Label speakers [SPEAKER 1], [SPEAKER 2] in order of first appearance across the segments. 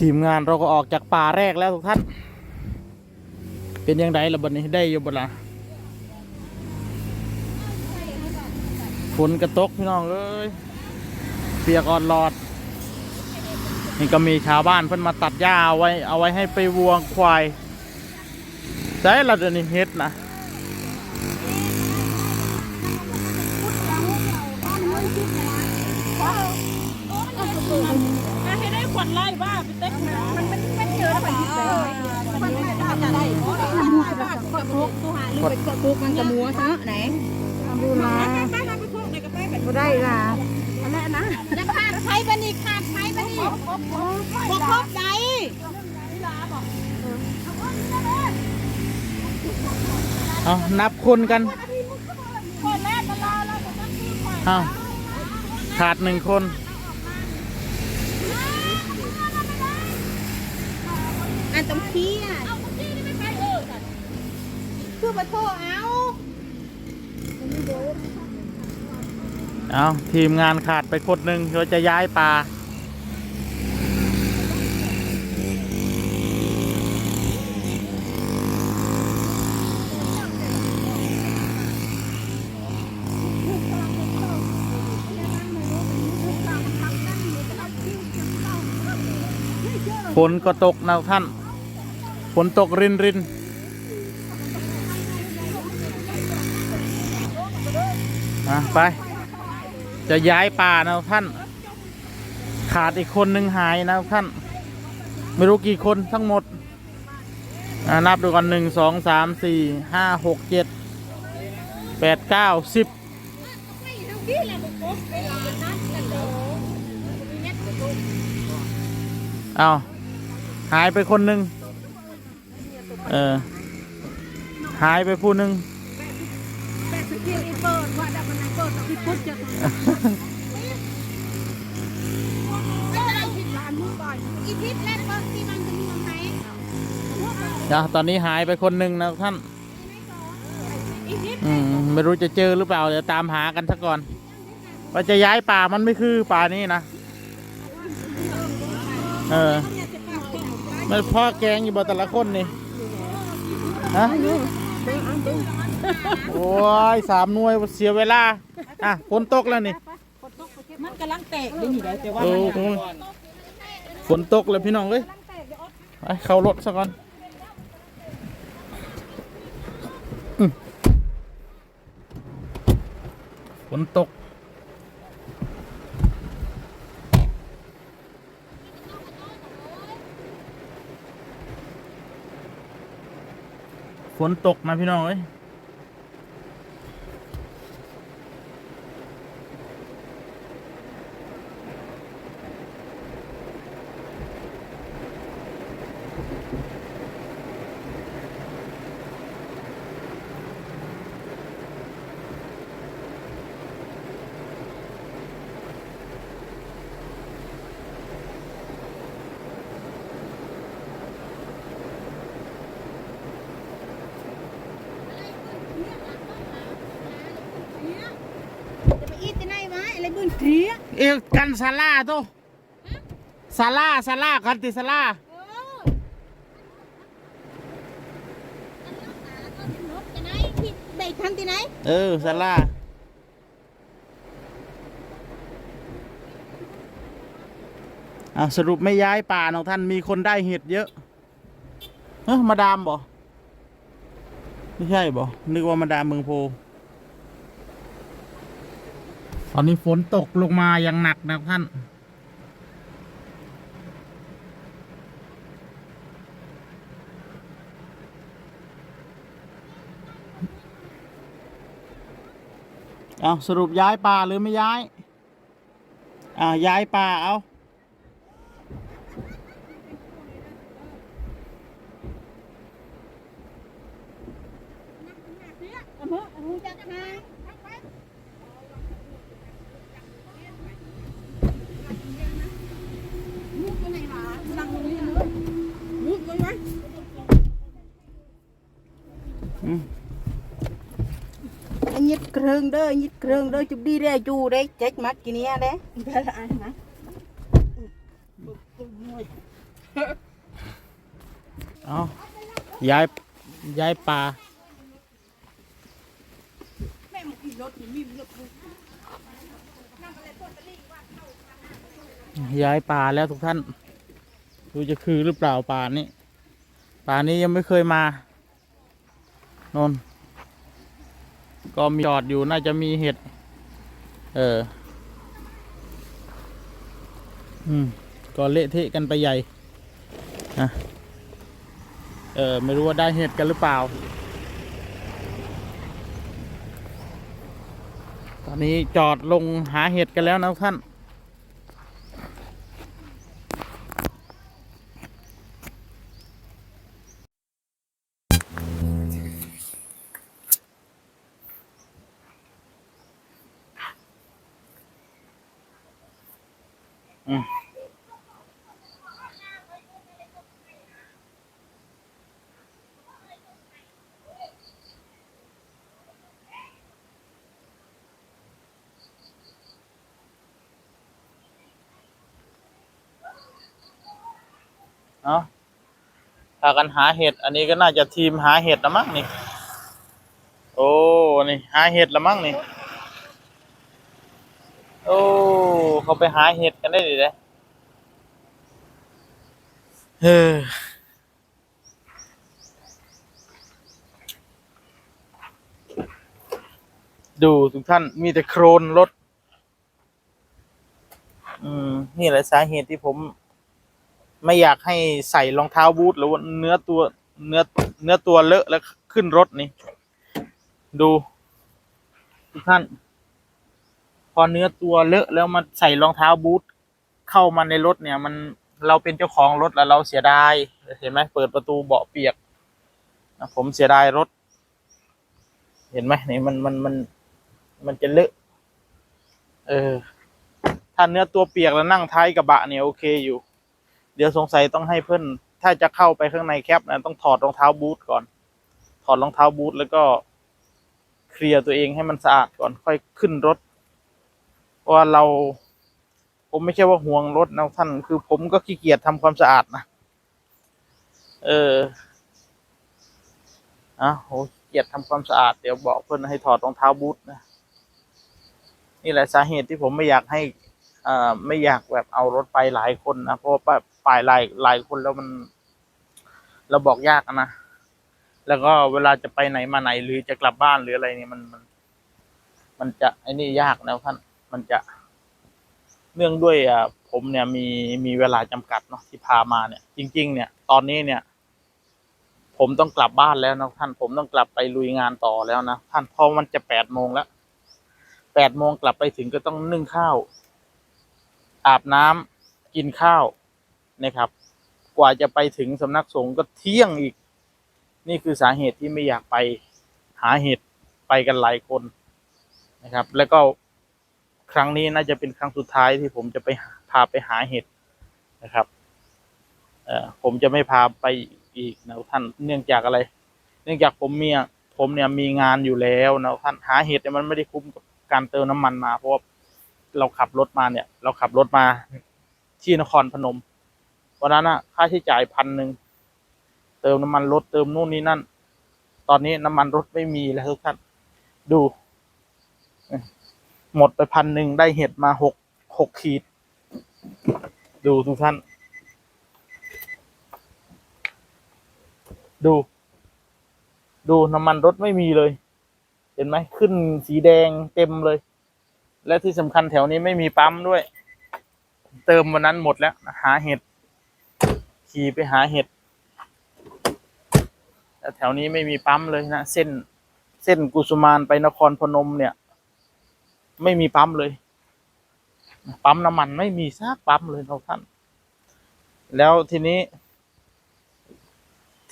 [SPEAKER 1] ทีมงานเราก็ออกจากป่าแรกแล้วทุกท่าน เป็นยังไงล่ะบัดนี้ได้อยู่บ่ล่ะฝนกระตกพี่น้องเอ้ยเปียกอ่อนหลอด นี่ก็มีชาวบ้านเพิ่นมาตัดหญ้าเอาไว้ เอาไว้ให้ไปวัวควายใช่ละเดี๋ยวนี้เฮ็ดนะ
[SPEAKER 2] ให้ได้ขวัญไล่บ้าไปเต็กมันมันไม่เจอแล้วมันยึดไปมันไม่ได้จะได้ขวัญลุกตัวหาลืมไปขวัญลุกมันจะมัวซะไหน
[SPEAKER 3] ดูนะ
[SPEAKER 2] ไปไปไปพวกไหนก็ไปไป
[SPEAKER 3] บ่ได้ล่ะอันนั้นนะ
[SPEAKER 2] จะขาดไฟบันนี่ขาดไฟบันนี่บอกครบใจ
[SPEAKER 1] เอานับคนกัน
[SPEAKER 2] คนแรกก็รอแล้วก็ต้องซื้อไฟ
[SPEAKER 1] เอาขาดหนึ่งคน
[SPEAKER 2] อันต้องเที่ยเอาเที่ยนี่ไม่ไปเออคือมาโทรเอา
[SPEAKER 1] เอาทีมงานขาดไปคนหนึ่งเราจะย้ายป่าฝนก็ตกนะท่าน ฝนตกรินรินอะไป จะย้ายป่านะท่าน ขาดอีกคนหนึ่งหายนะท่าน ไม่รู้กี่คนทั้งหมดอะนับดูกันหนึ่งสองสามสี่ห้าหกเจ็ดแปดเก้าสิบเอาหายไปคนหนึ่ง เออ หายไปผู้หนึ่ง
[SPEAKER 2] แต่สกิลอีเปิดว่าดับมันไหนเปิดที่พุทธจะไม่ได้ผิดร้านมึงก่อนอีพิษแรกเปิดที่มันจะมีไหม
[SPEAKER 1] นะตอนนี้หายไปคนหนึ่งนะท่าน
[SPEAKER 2] อีพิษ
[SPEAKER 1] อืม ไม่รู้จะเจอหรือเปล่า เดี๋ยวตามหากันซะก่อน ว่าจะย้ายป่ามันไม่คือป่านี้นะ เออ มันพ่อแกงอยู่บ่แต่ละคนนี่ ฮะโอ้ยสามหน่วยเสียเวลา อะฝนตกแล้วนี่
[SPEAKER 2] มันกำลังแตกได้อยู่แล้วแต่ว่า
[SPEAKER 1] ฝนตกเลยพี่น้องเลยไปเข้ารถซะก่อนฝนตก ฝนตกนะพี่น้องเอ้ย
[SPEAKER 2] ไหนวะอะไรบุญเทีย
[SPEAKER 1] เอวกันซาลาโตซาลาซาลากันติซาลา
[SPEAKER 2] ได้ทันที่ไหน
[SPEAKER 1] เออซาลาอะสรุปไม่ย้ายป่าน้องท่านมีคนได้เห็ดเยอะเอ้อมาดามบ่ไม่ใช่บ่นึกว่ามาดามเมืองโพ ตอนนี้ฝนตกลงมาอย่างหนักนะท่าน เอาสรุปย้ายป่าหรือไม่ย้าย อ่าย้ายป่าเอา
[SPEAKER 2] อำเออเภอจักรพรรดิลูกไปไหนหรอสั่งตรงนี้เลยลูกไปไหม
[SPEAKER 1] อืม
[SPEAKER 3] อันนี้เครื่องเด้ออันนี้เครื่องเด้อจุบดีเด้ อจูเด้เจ๊กมัดกินเนี้ยเด้
[SPEAKER 2] เพื่ออะไรนะ
[SPEAKER 1] เอาย้ายย้ายป่าย้ายป่าแล้วทุกท่าน ดูจะคือหรือเปล่าป่านี้ป่านี้ยังไม่เคยมานน ก็มีจอดอยู่น่าจะมีเห็ด เออ อืม ก็เละเทะกันไปใหญ่นะเออ ไม่รู้ว่าได้เห็ดกันหรือเปล่า ตอนนี้จอดลงหาเห็ดกันแล้วนะท่าน เอาพากันหาเห็ด อันนี้ก็น่าจะทีมหาเห็ดละมั้งนี่ โอ้ นี่ หาเห็ดละมั้งนี่ โอ้เขาไปหาเห็ดกันได้ดิเด้เฮ้อดูทุกท่านมีแต่โครนรถ อืม นี่แหละสาเหตุที่ผม ไม่อยากให้ใส่รองเท้าบูทหรือว่าเนื้อตัว เนื้อเนื้อตัวเลอะแล้วขึ้นรถนี่ ดู ทุกท่าน พอเนื้อตัวเลอะแล้วมาใส่รองเท้าบูทเข้ามาในรถเนี่ย มันเราเป็นเจ้าของรถแล้วเราเสียดายเห็นไหมเปิดประตูเบาะเปียกผมเสียดายรถ เห็นไหมนี่มันมันมันมันจะเลอะเออ ถ้าเนื้อตัวเปียกแล้วนั่งท้ายกระบะเนี่ยโอเคอยู่ เดี๋ยวสงสัยต้องให้เพื่อนถ้าจะเข้าไปข้างในแคปนะต้องถอดรองเท้าบูทก่อน ถอดรองเท้าบูทแล้วก็เคลียร์ตัวเองให้มันสะอาดก่อนค่อยขึ้นรถ เพราะว่าเรา ผมไม่ใช่ว่าห่วงรถนะท่าน คือผมก็ขี้เกียจทำความสะอาดนะเอออะโหเกียจทำความสะอาดเดี๋ยวบอกเพื่อนให้ถอดรองเท้าบูทนะนี่แหละสาเหตุที่ผมไม่อยากให้อ่อไม่อยากแบบเอารถไปหลายคนนะเพราะว่าไปหลายหลายคนแล้วมัน เราบอกยากนะแล้วก็เวลาจะไปไหนมาไหนหรือจะกลับบ้านหรืออะไรเนี่ยมันมัน มันจะไอ้นี่ยากนะท่าน มันจะ เนื่องด้วยอะผมเนี่ยมีมีเวลาจำกัดเนาะที่พามาเนี่ย จริง ๆ เนี่ย ตอนนี้เนี่ย ผมต้องกลับบ้านแล้วนะท่านผมต้องกลับไปลุยงานต่อแล้วนะท่านเพราะมันจะแปดโมงแล้วแปดโมงกลับไปถึงก็ต้องนึ่งข้าว อาบน้ำกินข้าวนะครับ กว่าจะไปถึงสำนักสงฆ์ก็เที่ยงอีก นี่คือสาเหตุที่ไม่อยากไปหาเห็ดไปกันหลายคนนะครับ แล้วก็ ครั้งนี้น่าจะเป็นครั้งสุดท้ายที่ผมจะไปพาไปหาเห็ดนะครับ เอ่อผมจะไม่พาไปอีกนะท่านเนื่องจากอะไร เนื่องจากผมมีผมเนี่ยมีงานอยู่แล้วนะท่านหาเห็ดเนี่ยมันไม่ได้คุ้มกับการเติมน้ำมันมาเพราะว่าเราขับรถมาเนี่ย เราขับรถมาที่นครพนมวันนั้นอะค่าใช้จ่ายพันหนึ่งเติมน้ำมันรถเติมนู่นนี่นั่น ตอนนี้น้ำมันรถไม่มีแล้วทุกท่านดู หมดไปพันหนึ่งได้เห็ดมาหกหกขีด ดูทุกท่าน ดู ดูน้ำมันรถไม่มีเลย เห็นไหมขึ้นสีแดงเต็มเลย และที่สำคัญแถวนี้ไม่มีปั๊มด้วย เติมวันนั้นหมดแล้ว หาเห็ด ขี่ไปหาเห็ดแต่แถวนี้ไม่มีปั๊มเลยนะ เส้นเส้นกุสุมานไปนครพนมเนี่ย ไม่มีปั๊มเลย ปั๊มน้ำมันไม่มีซักปั๊มเลยนะท่าน แล้วทีนี้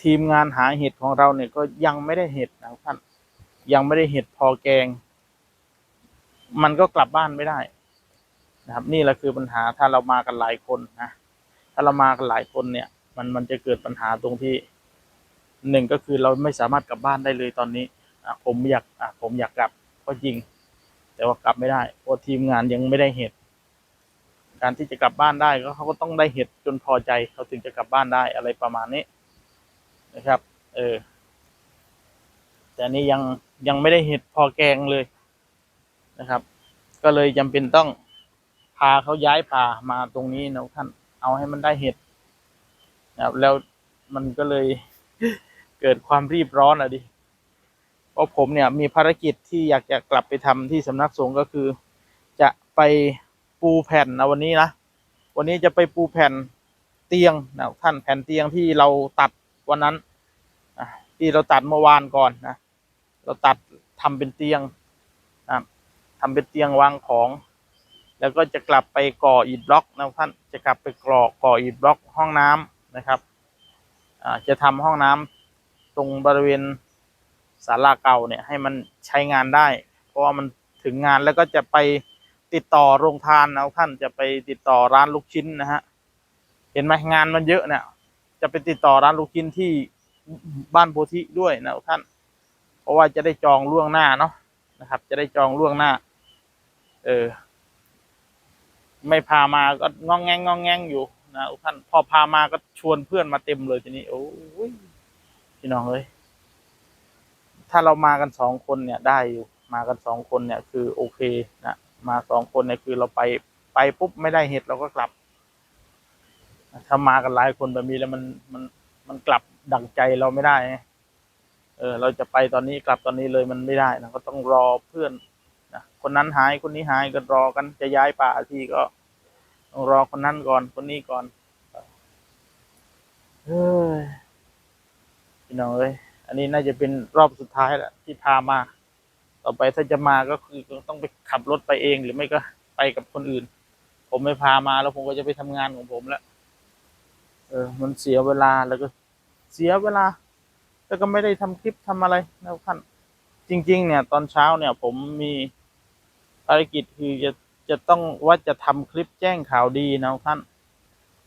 [SPEAKER 1] ทีมงานหาเห็ดของเราเนี่ยก็ยังไม่ได้เห็ดนะท่าน ยังไม่ได้เห็ดพอแกง มันก็กลับบ้านไม่ได้ นะครับ นี่แหละคือปัญหาถ้าเรามากันหลายคนนะถ้าเรามากันหลายคนเนี่ย มันมันจะเกิดปัญหาตรงที่หนึ่งก็คือเราไม่สามารถกลับบ้านได้เลยตอนนี้ผมอยากผมอยากกลับก็จริง แต่ว่ากลับไม่ได้เพราะทีมงานยังไม่ได้เห็ด การที่จะกลับบ้านได้ก็เขาก็ต้องได้เห็ดจนพอใจเขาถึงจะกลับบ้านได้อะไรประมาณนี้นะครับ เออ แต่นี้ยังยังไม่ได้เห็ดพอแกงเลยนะครับ ก็เลยจำเป็นต้องพาเขาย้ายป่ามาตรงนี้นะท่านเอาให้มันได้เห็ดนะครับแล้วมันก็เลยเกิดความรีบร้อนอะดิ เพราะผมเนี่ยมีภารกิจที่อยากจะกลับไปทำที่สำนักสงฆ์ก็คือ จะไปปูแผ่นนะวันนี้นะวันนี้จะไปปูแผ่นเตียงนะท่านแผ่นเตียงที่เราตัดวันนั้นที่เราตัดเมื่อวานก่อนนะเราตัดทำเป็นเตียงนะครับทำเป็นเตียงวางของ แล้วก็จะกลับไปก่ออิฐบล็อกนะท่านจะกลับไปก่อก่ออิฐบล็อกห้องน้ำนะครับจะทำห้องน้ำตรงบริเวณ ศาลาเก่าเนี่ยให้มันใช้งานได้ เพราะว่ามันถึงงานแล้วก็จะไปติดต่อโรงทานนะท่านจะไปติดต่อร้านลูกชิ้นนะฮะเห็นไหมงานมันเยอะเนี่ยจะไปติดต่อร้านลูกชิ้นที่บ้านโพธิด้วยนะท่าน เพราะว่าจะได้จองล่วงหน้าเนาะนะครับ จะได้จองล่วงหน้า เออ ไม่พามาก็งองแงงงองแงงอยู่นะท่าน พอพามาก็ชวนเพื่อนมาเต็มเลยทีนี้ โอ้ยพี่น้องเอ้ย ถ้าเรามากันสองคนเนี่ยได้อยู่มากันสองคนเนี่ยคือโอเคนะมาสองคนเนี่ยคือเราไปไปปุ๊บไม่ได้เห็ดเราก็กลับถ้ามากันหลายคนแบบนี้แล้วมันมันมันกลับดั่งใจเราไม่ได้ เออ เราจะไปตอนนี้กลับตอนนี้เลยมันไม่ได้นะก็ต้องรอเพื่อนนะคนนั้นหายคนนี้หายก็รอกันจะย้ายป่าที่ก็ต้องรอคนนั้นก่อนคนนี้ก่อนเฮ้ยพี่น้องเอ้ย อันนี้น่าจะเป็นรอบสุดท้ายแหละที่พามา ต่อไปถ้าจะมาก็คือต้องไปขับรถไปเองหรือไม่ก็ไปกับคนอื่น ผมไม่พามาแล้วผมก็จะไปทำงานของผมแล้ว เออ มันเสียเวลาแล้วก็เสียเวลา แล้วก็ไม่ได้ทำคลิปทำอะไรนะท่านจริง ๆ เนี่ย ตอนเช้าเนี่ย ผมมีภารกิจคือจะจะต้องว่าจะทำคลิปแจ้งข่าวดีนะท่าน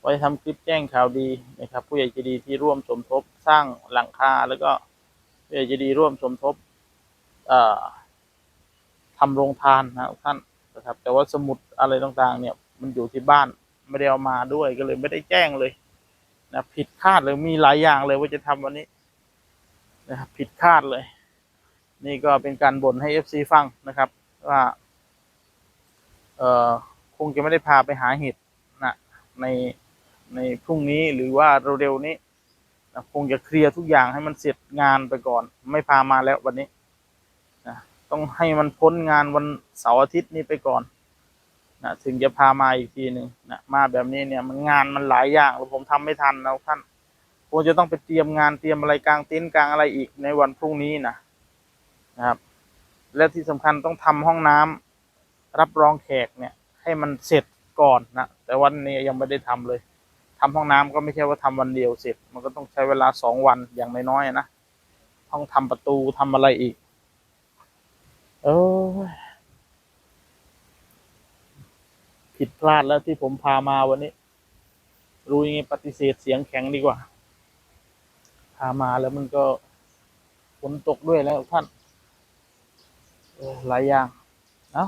[SPEAKER 1] ว่าจะทำคลิปแจ้งข่าวดีนะครับ ผู้ใหญ่ใจดีที่ร่วมสมทบสร้างหลังคาแล้วก็ ผู้ใหญ่ใจดีร่วมสมทบทำโรงทานนะท่านนะครับ แต่ว่าสมุดอะไรต่างๆ เนี่ย มันอยู่ที่บ้านไม่ได้เอามาด้วยก็เลยไม่ได้แจ้งเลยนะผิดคาดเลยมีหลายอย่างเลยว่าจะทำวันนี้นะครับผิดคาดเลย นี่ก็เป็นการบ่นให้เอฟซีฟังนะครับ ว่า เออคงจะไม่ได้พาไปหาเห็ดนะในในพรุ่งนี้หรือว่าเร็วๆนี้ นะคงจะเคลียร์ทุกอย่างให้มันเสร็จงานไปก่อน ไม่พามาแล้ววันนี้นะต้องให้มันพ้นงานวันเสาร์อาทิตย์นี้ไปก่อนนะถึงจะพามาอีกทีหนึ่งนะมาแบบนี้เนี่ยมันงานมันหลายอย่างแล้วผมทำไม่ทันนะท่านผมจะต้องไปเตรียมงานเตรียมอะไรกลางเต็นท์กลางอะไรอีกในวันพรุ่งนี้นะนะครับ และที่สำคัญต้องทำห้องน้ำรับรองแขกเนี่ย ให้มันเสร็จก่อนนะแต่วันนี้ยังไม่ได้ทำเลย ทำห้องน้ำก็ไม่ใช่ว่าทำวันเดียวเสร็จ มันก็ต้องใช้เวลาสองวันอย่างน้อยๆนะต้องทำประตูทำอะไรอีกเออผิดพลาดแล้วที่ผมพามาวันนี้ รู้ยังไงปฏิเสธเสียงแข็งดีกว่า พามาแล้วมันก็ฝนตกด้วยแล้วท่านหลายอย่างเอ้า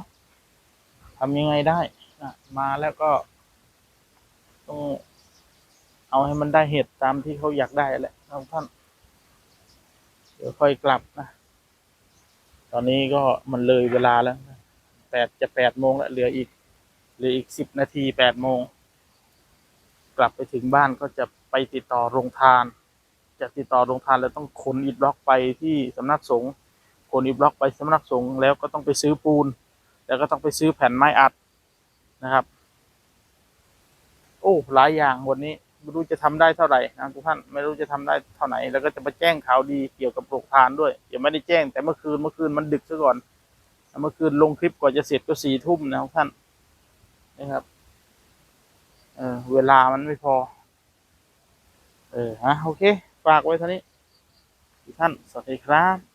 [SPEAKER 1] ทำยังไงได้นะมาแล้วก็ต้อง เอาให้มันได้เหตุตามที่เขาอยากได้แหละนะท่าน เดี๋ยวค่อยกลับนะ ตอนนี้ก็มันเลยเวลาแล้วแปดจะแปดโมงแล้วเหลืออีกเหลืออีกสิบนาทีแปดโมง กลับไปถึงบ้านก็จะไปติดต่อโรงทาน จะติดต่อโรงทานแล้วต้องขนอิฐบล็อกไปที่สำนักสงฆ์ขนอิฐบล็อกไปสำนักสงฆ์แล้วก็ต้องไปซื้อปูน แล้วก็ต้องไปซื้อแผ่นไม้อัดนะครับ โอ้หลายอย่างวันนี้ ไม่รู้จะทำได้เท่าไหร่นะทุกท่านไม่รู้จะทำได้เท่าไหร่แล้วก็จะมาแจ้งข่าวดีเกี่ยวกับโรงทานด้วยยังไม่ได้แจ้งแต่เมื่อคืนเมื่อคืนมันดึกซะก่อนเมื่อคืนลงคลิปกว่าจะเสร็จก็สี่ทุ่มนะทุกท่านนะครับ เออเวลามันไม่พอ เออฮะโอเค ฝากไว้เท่านี้ทุกท่านสวัสดีครับ